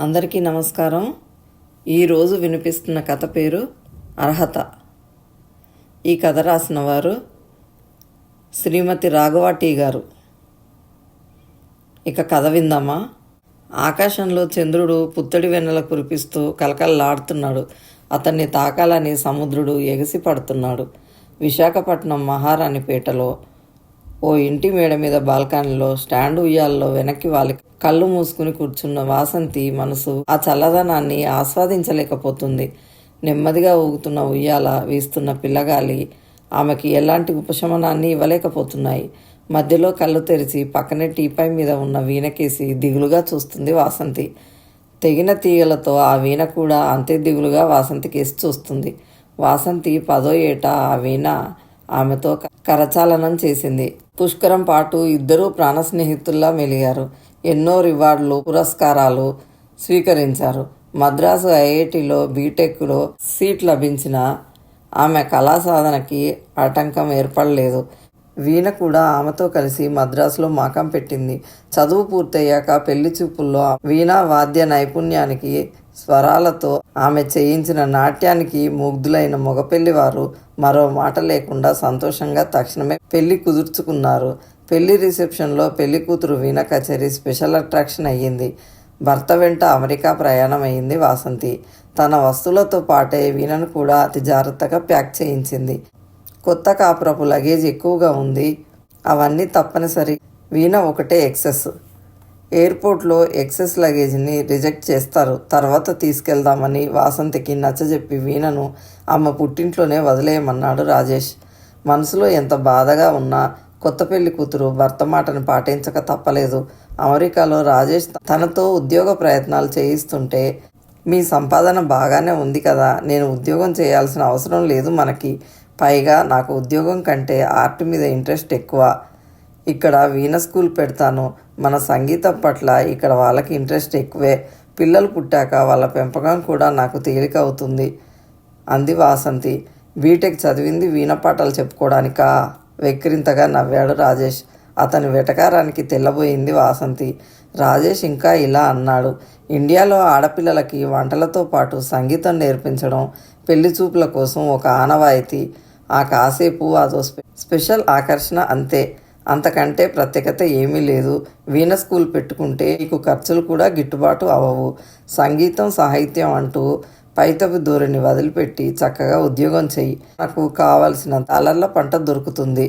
అందరికీ నమస్కారం. ఈరోజు వినిపిస్తున్న కథ పేరు అర్హత. ఈ కథ రాసిన వారు శ్రీమతి రాఘవాటి గారు. ఇక కథ విందామా? ఆకాశంలో చంద్రుడు పుత్తడి వెన్నెల కురిపిస్తూ కలకలలాడుతున్నాడు అతన్ని తాకాలని సముద్రుడు ఎగసి పడుతున్నాడు. విశాఖపట్నం మహారాణిపేటలో ఓ ఇంటి మేడ మీద బాల్కనీలో స్టాండ్ ఉయ్యాల్లో వెనక్కి వాలి కళ్ళు మూసుకుని కూర్చున్న వాసంతి మనసు ఆ చల్లదనాన్ని ఆస్వాదించలేకపోతుంది. నెమ్మదిగా ఊగుతున్న ఉయ్యాల వీస్తున్న పిల్లగాలి ఆమెకి ఎలాంటి ఉపశమనాన్ని ఇవ్వలేకపోతున్నాయి. మధ్యలో కళ్ళు తెరిచి పక్కనే టీపై మీద ఉన్న వీణకేసి దిగులుగా చూస్తుంది వాసంతి. తెగిన తీగలతో ఆ వీణ కూడా అంతే దిగులుగా వాసంతి కేసి చూస్తుంది. వాసంతి పదో ఏట ఆ వీణ ఆమెతో కరచాలనం చేసింది. పుష్కరం పాటు ఇద్దరూ ప్రాణ స్నేహితుల్లా మెలిగారు. ఎన్నో రివార్డులు పురస్కారాలు స్వీకరించారు. మద్రాసు ఐఐటిలో బీటెక్లో సీట్ లభించిన ఆమె కళా సాధనకి ఆటంకం ఏర్పడలేదు. వీణ కూడా ఆమెతో కలిసి మద్రాసులో మాకం పెట్టింది. చదువు పూర్తయ్యాక పెళ్ళి చూపుల్లో వీణ వాద్య నైపుణ్యానికి స్వరాలతో ఆమె చేయించిన నాట్యానికి ముగ్ధులైన మగపెళ్ళి వారు మరో మాట లేకుండా సంతోషంగా తక్షణమే పెళ్ళి కుదుర్చుకున్నారు. పెళ్ళి రిసెప్షన్లో పెళ్ళి కూతురు వీణ కచేరీ స్పెషల్ అట్రాక్షన్ అయ్యింది. భర్త వెంట అమెరికా ప్రయాణం అయింది వాసంతి. తన వస్తువులతో పాటే వీణను కూడా అతి జాగ్రత్తగా ప్యాక్ చేయించింది. కొత్త కాపురపు లగేజ్ ఎక్కువగా ఉంది. అవన్నీ తప్పనిసరి. వీణ ఒకటే ఎక్సెస్. ఎయిర్పోర్ట్లో ఎక్సెస్ లగేజ్ని రిజెక్ట్ చేస్తారు. తర్వాత తీసుకెళ్దామని వాసంతికి నచ్చజెప్పి వీణను ఆమె పుట్టింట్లోనే వదిలేయమన్నాడు రాజేష్. మనసులో ఎంత బాధగా ఉన్నా కొత్త పెళ్ళి కూతురు భర్త మాటను పాటించక తప్పలేదు. అమెరికాలో రాజేష్ తనతో ఉద్యోగ ప్రయత్నాలు చేయిస్తుంటే మీ సంపాదన బాగానే ఉంది కదా నేను ఉద్యోగం చేయాల్సిన అవసరం లేదు మనకి. పైగా నాకు ఉద్యోగం కంటే ఆర్ట్ మీద ఇంట్రెస్ట్ ఎక్కువ. ఇక్కడ వీణ స్కూల్ పెడతాను. మన సంగీతం పట్ల ఇక్కడ వాళ్ళకి ఇంట్రెస్ట్ ఎక్కువే. పిల్లలు పుట్టాక వాళ్ళ పెంపకం కూడా నాకు తేలిక అవుతుంది. అంది వాసంతి. బీటెక్ చదివింది వీణ పాటలు చెప్పుకోవడానికా? వెక్కిరింతగా నవ్వాడు రాజేష్. అతని వెటకారానికి తెల్లబోయింది వాసంతి. రాజేష్ ఇంకా ఇలా అన్నాడు. ఇండియాలో ఆడపిల్లలకి వంటలతో పాటు సంగీతం నేర్పించడం పెళ్ళి చూపుల కోసం ఒక ఆనవాయితీ. ఆ కాసేపు అదో స్పె స్పెషల్ ఆకర్షణ అంతే. అంతకంటే ప్రత్యేకత ఏమీ లేదు. వీణ స్కూల్ పెట్టుకుంటే నీకు ఖర్చులు కూడా గిట్టుబాటు అవ్వవు సంగీతం సాహిత్యం అంటూ పైతపు ధోరణి వదిలిపెట్టి చక్కగా ఉద్యోగం చెయ్యి. నాకు కావలసిన అలర్ల పంట దొరుకుతుంది.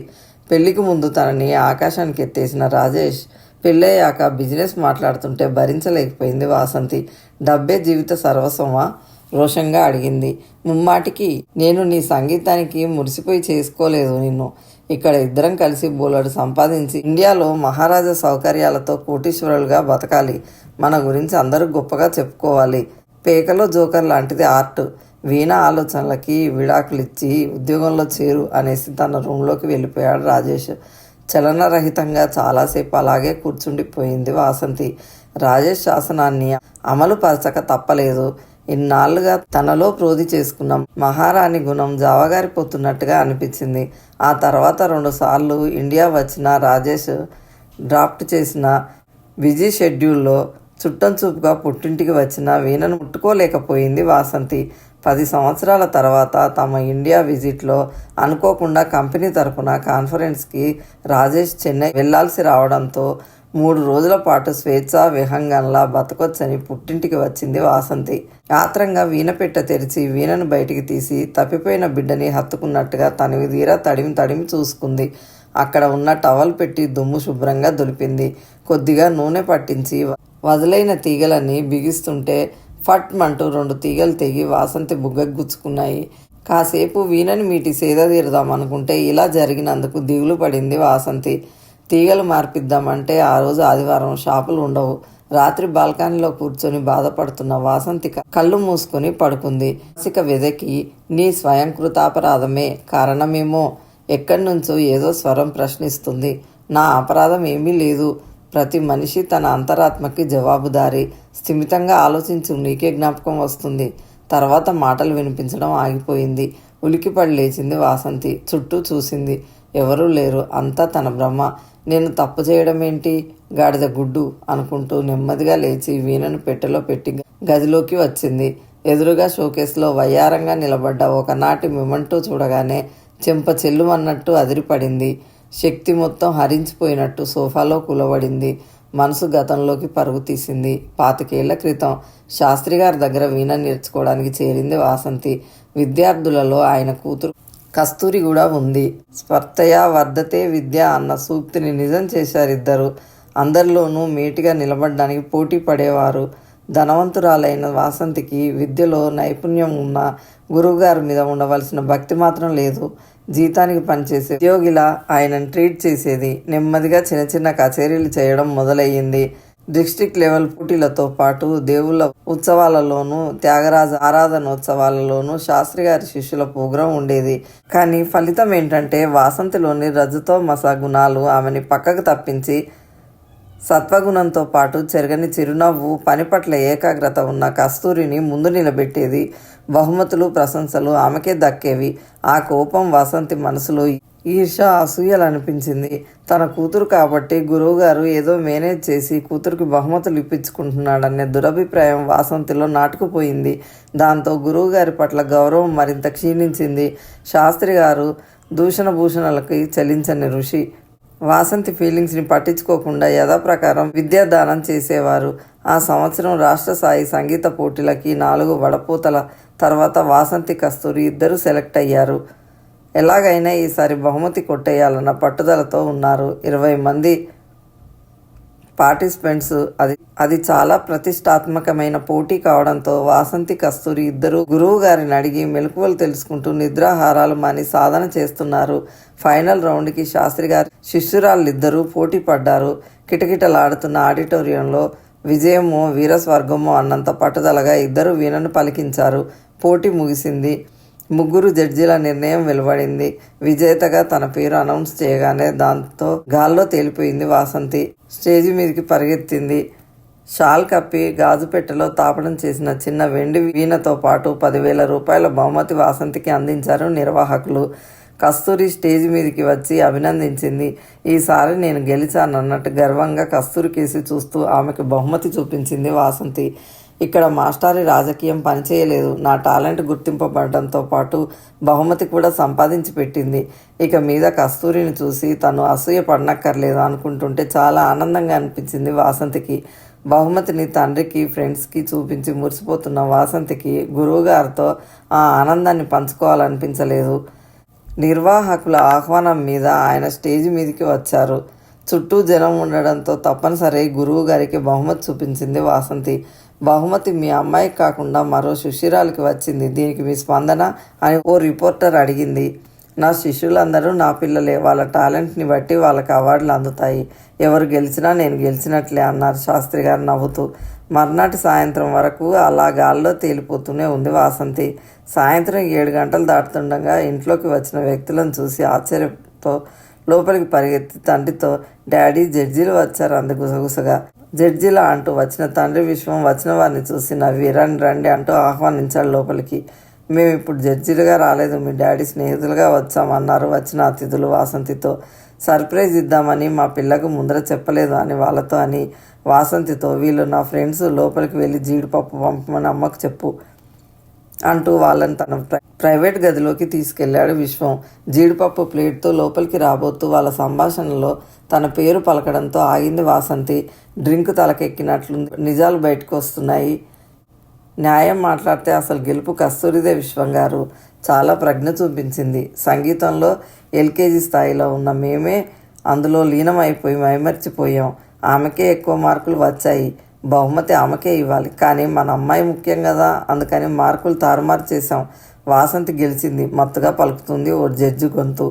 పెళ్ళికి ముందు తనని ఆకాశానికి ఎత్తేసిన రాజేష్ పెళ్ళయ్యాక బిజినెస్ మాట్లాడుతుంటే భరించలేకపోయింది వాసంతి. డబ్బే జీవిత సర్వస్వమా? రోషంగా అడిగింది. ముమ్మాటికి నేను నీ సంగీతానికి మురిసిపోయి చేసుకోలేదు నిన్ను. ఇక్కడ ఇద్దరం కలిసి బోలెడు సంపాదించి ఇండియాలో మహారాజా సౌకర్యాలతో కోటీశ్వరులుగా బతకాలి. మన గురించి అందరూ గొప్పగా చెప్పుకోవాలి. పేకలో జోకర్ లాంటిది ఆర్ట్. వీణ ఆలోచనలకి విడాకులు ఇచ్చి ఉద్యోగంలో చేరు అనేసి తన రూమ్లోకి వెళ్ళిపోయాడు రాజేష్. చలనరహితంగా చాలాసేపు అలాగే కూర్చుండిపోయింది వాసంతి. రాజేష్ శాసనాన్ని అమలు పరచక తప్పలేదు. ఇన్నాళ్ళుగా తనలో ప్రోధి చేసుకున్న. మహారాణి గుణం జావగారిపోతున్నట్టుగా అనిపించింది. ఆ తర్వాత రెండు సార్లు ఇండియా వచ్చిన రాజేష్ డ్రాఫ్ట్ చేసిన బిజీ షెడ్యూల్లో చుట్టం చూపుగా పుట్టింటికి వచ్చిన వీణను ముట్టుకోలేకపోయింది వాసంతి. పది సంవత్సరాల తర్వాత తమ ఇండియా విజిట్లో అనుకోకుండా కంపెనీ తరపున కాన్ఫరెన్స్కి రాజేష్ చెన్నై వెళ్ళాల్సి రావడంతో మూడు రోజుల పాటు స్వేచ్ఛ విహంగంలా బతకొచ్చని పుట్టింటికి వచ్చింది వాసంతి. ఆత్రంగా వీణ పెట్ట తెరిచి వీణను బయటికి తీసి తప్పిపోయిన బిడ్డని హత్తుకున్నట్టుగా తనివి తీరా తడిమి తడిమి చూసుకుంది. అక్కడ ఉన్న టవల్ పెట్టి దుమ్ము శుభ్రంగా దులిపింది. కొద్దిగా నూనె పట్టించి వదిలైన తీగలన్నీ బిగిస్తుంటే ఫట్ మంటూ రెండు తీగలు తెగి వాసంతి బుగ్గకు గుచ్చుకున్నాయి కాసేపు వీణని మీటి సేద తీరుదాం అనుకుంటే ఇలా జరిగినందుకు దిగులు పడింది వాసంతి. తీగలు మార్పిద్దామంటే ఆ రోజు ఆదివారం షాపులు ఉండవు. రాత్రి బాల్కనీలో కూర్చొని బాధపడుతున్న వాసంతి కళ్ళు మూసుకొని పడుకుంది. సిక వెదకి నీ స్వయం కృతాపరాధమే కారణమేమో? ఎక్కడి నుంచో ఏదో స్వరం ప్రశ్నిస్తుంది. నా అపరాధం ఏమీ లేదు. ప్రతి మనిషి తన అంతరాత్మకి జవాబుదారి. స్థిమితంగా ఆలోచించు. నీకే జ్ఞాపకం వస్తుంది. తర్వాత మాటలు వినిపించడం ఆగిపోయింది. ఉలికిపడి లేచింది వాసంతి. చుట్టూ చూసింది. ఎవరూ లేరు. అంతా తన బ్రహ్మ. నేను తప్పు చేయడం ఏంటి గాడిద గుడ్డు అనుకుంటూ నెమ్మదిగా లేచి వీణను పెట్టెలో పెట్టి గదిలోకి వచ్చింది. ఎదురుగా షోకేస్లో వయ్యారంగా నిలబడ్డ ఒకనాటి మిమంటూ చూడగానే చెంప చెల్లుమన్నట్టు అదిరిపడింది. శక్తి మొత్తం హరించిపోయినట్టు సోఫాలో కూలబడింది. మనసు గతంలోకి పరుగు తీసింది. పాతికేళ్ళ క్రితం శాస్త్రి గారి దగ్గర వీణ నేర్చుకోవడానికి చేరింది వాసంతి. విద్యార్థులలో ఆయన కూతురు కస్తూరి కూడా ఉంది. స్పర్తయా వర్ధతే విద్య అన్న సూక్తిని నిజం చేశారు ఇద్దరు. అందరిలోనూ మేటిగా నిలబడడానికి పోటీ పడేవారు. ధనవంతురాలైన వాసంతికి విద్యలో నైపుణ్యం ఉన్న గురువుగారి మీద ఉండవలసిన భక్తి మాత్రం లేదు. జీతానికి పనిచేసే ఉద్యోగిలా ఆయనను ట్రీట్ చేసేది. నెమ్మదిగా చిన్న చిన్న కచేరీలు చేయడం మొదలయ్యింది. డిస్ట్రిక్ట్ లెవెల్ పోటీలతో పాటు దేవుళ్ళ ఉత్సవాలలోనూ త్యాగరాజ ఆరాధనోత్సవాలలోనూ శాస్త్రి గారి శిష్యుల ప్రోగ్రాం ఉండేది. కానీ ఫలితం ఏంటంటే వాసంతిలోని రజతో మస గుణాలు ఆమెని పక్కకు తప్పించి సత్వగుణంతో పాటు చెరగని చిరునవ్వు పని పట్ల ఏకాగ్రత ఉన్న కస్తూరిని ముందు నిలబెట్టేది. బహుమతులు ప్రశంసలు ఆమెకే దక్కేవి. ఆ కోపం వసంతి మనసులో ఈర్ష అసూయలు అనిపించింది తన కూతురు కాబట్టి గురువుగారు ఏదో మేనేజ్ చేసి కూతురికి బహుమతులు ఇప్పించుకుంటున్నాడనే దురభిప్రాయం వాసంతిలో నాటుకుపోయింది. దాంతో గురువుగారి పట్ల గౌరవం మరింత క్షీణించింది. శాస్త్రి గారు దూషణ భూషణలకి చలించని ఋషి. వాసంతి ఫీలింగ్స్ని పట్టించుకోకుండా యథాప్రకారం విద్యాదానం చేసేవారు. ఆ సంవత్సరం రాష్ట్ర స్థాయి సంగీత పోటీలకి నాలుగు వడపోతల తర్వాత వాసంతి కస్తూరి ఇద్దరు సెలెక్ట్ అయ్యారు. ఎలాగైనా ఈసారి బహుమతి కొట్టేయాలన్న పట్టుదలతో ఉన్నారు. ఇరవై మంది పార్టిసిపెంట్స్. అది అది చాలా ప్రతిష్టాత్మకమైన పోటీ కావడంతో వాసంతి కస్తూరి ఇద్దరు గురువు గారిని అడిగి మెలకువలు తెలుసుకుంటూ నిద్రాహారాలు మాని సాధన చేస్తున్నారు. ఫైనల్ రౌండ్కి శాస్త్రి గారి శిష్యురాళ్ళిద్దరూ పోటీ పడ్డారు. కిటకిటలాడుతున్న ఆడిటోరియంలో విజయమో వీరస్వర్గమో అన్నంత పట్టుదలగా ఇద్దరు వీణను పలికించారు. పోటీ ముగిసింది. ముగ్గురు జడ్జీల నిర్ణయం వెలువడింది. విజేతగా తన పేరు అనౌన్స్ చేయగానే దాంతో గాల్లో తేలిపోయింది వాసంతి. స్టేజి మీదకి పరిగెత్తింది. షాల్ కప్పి గాజుపెట్టెలో తాపడం చేసిన చిన్న వెండి వీణతో పాటు పదివేల రూపాయల బహుమతి వాసంతికి అందించారు నిర్వాహకులు. కస్తూరి స్టేజ్ మీదకి వచ్చి అభినందించింది. ఈసారి నేను గెలిచానన్నట్టు గర్వంగా కస్తూరి కేసి చూస్తూ ఆమెకు బహుమతి చూపించింది వాసంతి. ఇక్కడ మాస్టారి రాజకీయం పనిచేయలేదు. నా టాలెంట్ గుర్తింపబడడంతో పాటు బహుమతి కూడా సంపాదించి పెట్టింది. ఇక మీద కస్తూరిని చూసి తను అసూయ పడనక్కర్లేదు అనుకుంటుంటే చాలా ఆనందంగా అనిపించింది వాసంతికి. బహుమతిని తండ్రికి ఫ్రెండ్స్కి చూపించి మురిసిపోతున్న వాసంతికి గురువుగారితో ఆ ఆనందాన్ని పంచుకోవాలనిపించలేదు. నిర్వాహకుల ఆహ్వానం మీద ఆయన స్టేజ్ మీదకి వచ్చారు. చుట్టూ జనం ఉండడంతో తప్పనిసరి గురువు గారికి బహుమతి చూపించింది వాసంతి. బహుమతి మీ అమ్మాయికి కాకుండా మరో శిష్యురాలకి వచ్చింది. దీనికి మీ స్పందన అని ఓ రిపోర్టర్ అడిగింది. నా శిష్యులందరూ నా పిల్లలే. వాళ్ళ టాలెంట్ని బట్టి వాళ్ళకి అవార్డులు అందుతాయి. ఎవరు గెలిచినా నేను గెలిచినట్లే అన్నారు శాస్త్రి గారు నవ్వుతూ. మర్నాటి సాయంత్రం వరకు అలా గాల్లో తేలిపోతూనే ఉంది వాసంతి. సాయంత్రం ఏడు గంటలు దాటుతుండగా ఇంట్లోకి వచ్చిన వ్యక్తులను చూసి ఆశ్చర్యంతో లోపలికి పరిగెత్తి తండ్రితో డాడీ జడ్జీలు వచ్చారు అంది గుసగుసగా జడ్జిలా అంటూ వచ్చిన తండ్రి విశ్వం వచ్చిన వారిని చూసి నవ్వి రండి రండి అంటూ ఆహ్వానించాడు లోపలికి. మేము ఇప్పుడు జడ్జిలుగా రాలేదు. మీ డాడీ స్నేహితులుగా వచ్చామన్నారు వచ్చిన అతిథులు వాసంతితో. సర్ప్రైజ్ ఇద్దామని మా పిల్లకు ముందర చెప్పలేదు అని వాళ్ళతో అని వాసంతితో వీళ్ళు నా ఫ్రెండ్స్ లోపలికి వెళ్ళి జీడిపప్పు పంపమని అమ్మకు చెప్పు. అంటూ వాళ్ళని తన ప్రైవేట్ గదిలోకి తీసుకెళ్ళాడు విశ్వం. జీడిపప్పు ప్లేట్తో లోపలికి రాబోతూ వాళ్ళ సంభాషణలో తన పేరు పలకడంతో ఆగింది వాసంతి. డ్రింక్ తలకెక్కినట్లు నిజాలు బయటకు వస్తున్నాయి. న్యాయం మాట్లాడితే అసలు గెలుపు కస్తూరిదే విశ్వం గారు. చాలా ప్రజ్ఞ చూపించింది. సంగీతంలో ఎల్కేజీ స్థాయిలో ఉన్న మేమే అందులో లీనమైపోయి మైమర్చిపోయాం. ఆమెకే ఎక్కువ మార్కులు వచ్చాయి. బహుమతి ఆమెకే ఇవ్వాలి. కానీ మన అమ్మాయి ముఖ్యం కదా. అందుకని మార్కులు తారుమారు చేశాం. వాసంతి గెలిచింది. మత్తుగా పలుకుతుంది ఓ జడ్జి గొంతు.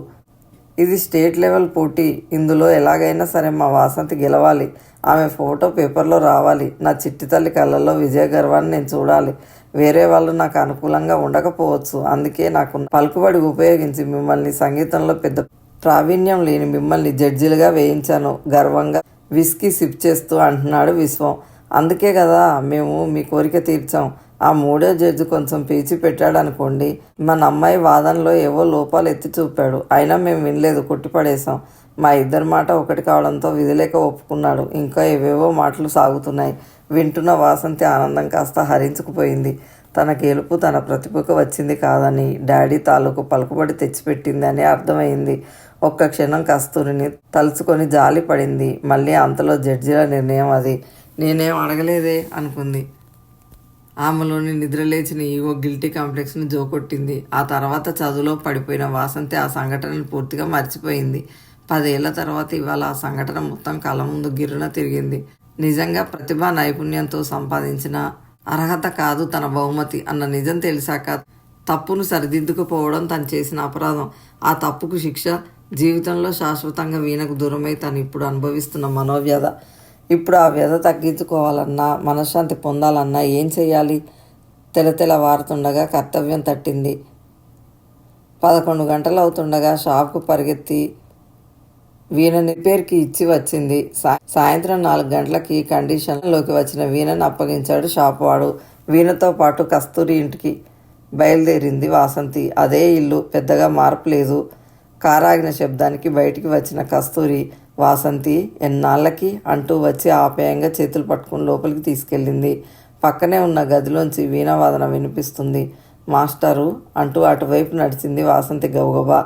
ఇది స్టేట్ లెవెల్ పోటీ. ఇందులో ఎలాగైనా సరే మా వాసంతి గెలవాలి. ఆమె ఫోటో పేపర్లో రావాలి. నా చిట్టి తల్లి కళ్ళల్లో విజయ గర్వాన్ని నేను చూడాలి. వేరే వాళ్ళు నాకు అనుకూలంగా ఉండకపోవచ్చు. అందుకే నాకు పలుకుబడి ఉపయోగించి మిమ్మల్ని సంగీతంలో పెద్ద ప్రావీణ్యం లేని మిమ్మల్ని జడ్జిలుగా వేయించాను. గర్వంగా విస్కీ సిప్ చేస్తూ అంటున్నాడు విశ్వం. అందుకే కదా మేము మీ కోరిక తీర్చాం. ఆ మూడో జడ్జి కొంచెం పీచి పెట్టాడు అనుకోండి మన అమ్మాయి వాదనలో ఏవో లోపాలు ఎత్తి చూపాడు. అయినా మేము వినలేదు కొట్టిపడేశాం. మా ఇద్దరి మాట ఒకటి కావడంతో విధిలేక ఒప్పుకున్నాడు. ఇంకా ఏవేవో మాటలు సాగుతున్నాయి. వింటున్న వాసంతి ఆనందం కాస్త హరించుకుపోయింది. తన గెలుపు తన ప్రతిభకు వచ్చింది కాదని డాడీ తాలూకు పలుకుబడి తెచ్చిపెట్టిందని అర్థమైంది. ఒక్క క్షణం కస్తూరిని తలుచుకొని జాలి పడింది మళ్ళీ అంతలో జడ్జిల నిర్ణయం అది. నేనేం అడగలేదే అనుకుంది. ఆమెలోని నిద్రలేచిన ఈగో గిల్టీ కాంప్లెక్స్ని జోకొట్టింది. ఆ తర్వాత చదువులో పడిపోయిన వాసంతి ఆ సంఘటనను పూర్తిగా మర్చిపోయింది. పదేళ్ళ తర్వాత ఇవాళ ఆ సంఘటన మొత్తం కళ్ళ ముందు గిరున తిరిగింది. నిజంగా ప్రతిభా నైపుణ్యంతో సంపాదించిన అర్హత కాదు తన బహుమతి అన్న నిజం తెలిసాక తప్పును సరిదిద్దుకుపోవడం తను చేసిన అపరాధం. ఆ తప్పుకు శిక్ష జీవితంలో శాశ్వతంగా వీణకు దూరమై తను ఇప్పుడు అనుభవిస్తున్న మనోవ్యధ. ఇప్పుడు ఆ వ్యధ తగ్గించుకోవాలన్నా మనశ్శాంతి పొందాలన్నా ఏం చేయాలి తెల తెల వారుతుండగా కర్తవ్యం తట్టింది. పదకొండు గంటలు అవుతుండగా షాప్కు పరిగెత్తి వీణని పేరుకి ఇచ్చి వచ్చింది. సా- సాయంత్రం నాలుగు గంటలకి కండిషన్లోకి వచ్చిన వీణను అప్పగించాడు షాప్ వాడు వీణతో పాటు కస్తూరి ఇంటికి బయలుదేరింది వాసంతి. అదే ఇల్లు పెద్దగా మార్పు లేదు. కారాగిన శబ్దానికి బయటికి వచ్చిన కస్తూరి వాసంతి ఎన్నాళ్ళకి అంటూ వచ్చి ఆప్యాయంగా చేతులు పట్టుకుని లోపలికి తీసుకెళ్ళింది. పక్కనే ఉన్న గదిలోంచి వీణావాదన వినిపిస్తుంది. మాస్టరు అంటూ అటువైపు నడిచింది వాసంతి గబగబా.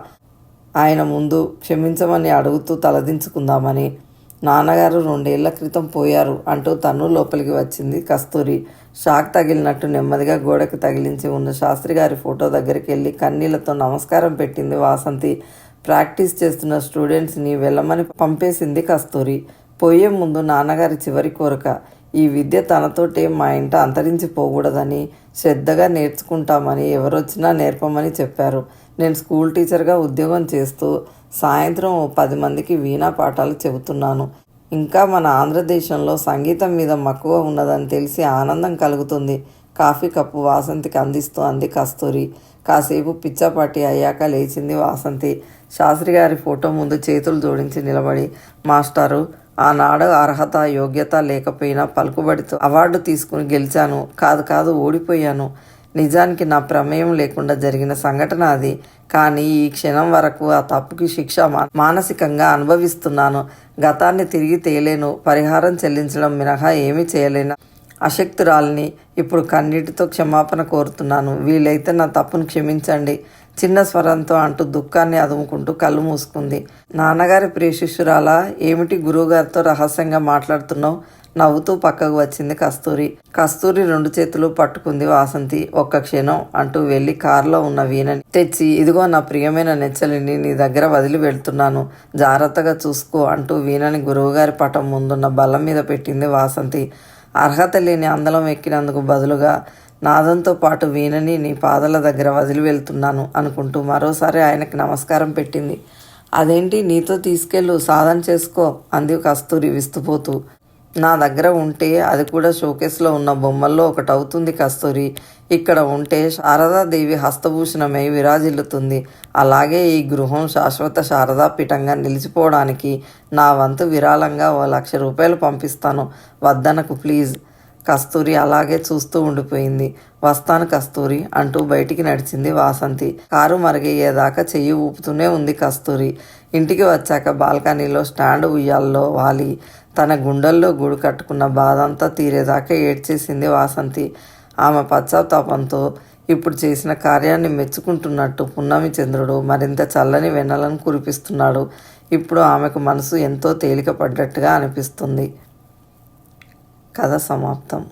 ఆయన ముందు క్షమించమని అడుగుతూ తలదించుకుందామని. నాన్నగారు రెండేళ్ళ క్రితం పోయారు అంటూ తను లోపలికి వచ్చింది కస్తూరి. షాక్ తగిలినట్టు నెమ్మదిగా గోడకు తగిలించి ఉన్న శాస్త్రి గారి ఫోటో దగ్గరికి వెళ్ళి కన్నీళ్ళతో నమస్కారం పెట్టింది వాసంతి. ప్రాక్టీస్ చేస్తున్న స్టూడెంట్స్ని వెళ్ళమని పంపేసింది కస్తూరి. పోయే ముందు నాన్నగారి చివరి కోరిక ఈ విద్య తనతోటే మా ఇంట అంతరించిపోకూడదని శ్రద్ధగా నేర్చుకుంటామని ఎవరొచ్చినా నేర్పమని చెప్పారు. నేను స్కూల్ టీచర్గా ఉద్యోగం చేస్తూ సాయంత్రం పది మందికి వీణా పాఠాలు చెబుతున్నాను. ఇంకా మన ఆంధ్రదేశంలో సంగీతం మీద మక్కువ ఉన్నదని తెలిసి ఆనందం కలుగుతుంది. కాఫీ కప్పు వాసంతికి అందిస్తూ అంది కస్తూరి. కాసేపు పిచ్చాపాటి అయ్యాక లేచింది వాసంతి. శాస్త్రి గారి ఫోటో ముందు చేతులు జోడించి నిలబడి మాస్టారు ఆనాడు అర్హత యోగ్యత లేకపోయినా పలుకుబడితో అవార్డు తీసుకుని గెలిచాను. కాదు కాదు ఓడిపోయాను. నిజానికి నా ప్రమేయం లేకుండా జరిగిన సంఘటన అది. కానీ ఈ క్షణం వరకు ఆ తప్పుకి శిక్ష మా- మానసికంగా అనుభవిస్తున్నాను. గతాన్ని తిరిగి తేలేను. పరిహారం చెల్లించడం మినహా ఏమీ చేయలేను. అశక్తురాలిని ఇప్పుడు కన్నీటితో క్షమాపణ కోరుతున్నాను. వీలైతే నా తప్పును క్షమించండి. చిన్న స్వరంతో అంటూ దుఃఖాన్ని అదుముకుంటూ కళ్ళు మూసుకుంది. నాన్నగారి ప్రియ శిష్యురాలా ఏమిటి గురువుగారితో రహస్యంగా మాట్లాడుతున్నావు? నవ్వుతూ పక్కకు వచ్చింది కస్తూరి. కస్తూరి రెండు చేతులు పట్టుకుంది వాసంతి. ఒక్క క్షణం అంటూ వెళ్ళి కారులో ఉన్న వీణని తెచ్చి ఇదిగో నా ప్రియమైన నెచ్చలిని నీ దగ్గర వదిలి వెళ్తున్నాను. జాగ్రత్తగా చూసుకో అంటూ వీణని గురువుగారి పటం ముందున్న బల్ల మీద పెట్టింది వాసంతి. అర్హత లేని అందలం ఎక్కినందుకు బదులుగా నాదంతో పాటు వీణని నీ పాదల దగ్గర వదిలి వెళ్తున్నాను అనుకుంటూ మరోసారి ఆయనకి నమస్కారం పెట్టింది. అదేంటి నీతో తీసుకెళ్ళు సాధన చేసుకో అంది కస్తూరి విస్తుపోతూ. నా దగ్గర ఉంటే అది కూడా షోకేస్లో ఉన్న బొమ్మల్లో ఒకటి అవుతుంది కస్తూరి. ఇక్కడ ఉంటే శారదాదేవి హస్తభూషణమై విరాజిల్లుతుంది. అలాగే ఈ గృహం శాశ్వత శారదా పీఠంగా నిలిచిపోవడానికి నా వంతు విరాళంగా ఓ లక్ష రూపాయలు పంపిస్తాను. వద్దనకు ప్లీజ్. కస్తూరి అలాగే చూస్తూ ఉండిపోయింది. వస్తాను కస్తూరి అంటూ బయటికి నడిచింది వాసంతి. కారు మరిగయ్యేదాకా చెయ్యి ఊపుతూనే ఉంది కస్తూరి. ఇంటికి వచ్చాక బాల్కనీలో స్టాండ్ ఉయ్యాల్లో వాలి. తన గుండెల్లో గూడు కట్టుకున్న బాధ అంతా తీరేదాకా ఏడ్చేసింది వాసంతి. ఆమె పశ్చాత్తాపంతో ఇప్పుడు చేసిన కార్యాన్ని మెచ్చుకుంటున్నట్టు పున్నమి చంద్రుడు మరింత చల్లని వెన్నలను కురిపిస్తున్నాడు. ఇప్పుడు ఆమెకు మనసు ఎంతో తేలిక పడ్డట్టుగా అనిపిస్తుంది. కథ సమాప్తం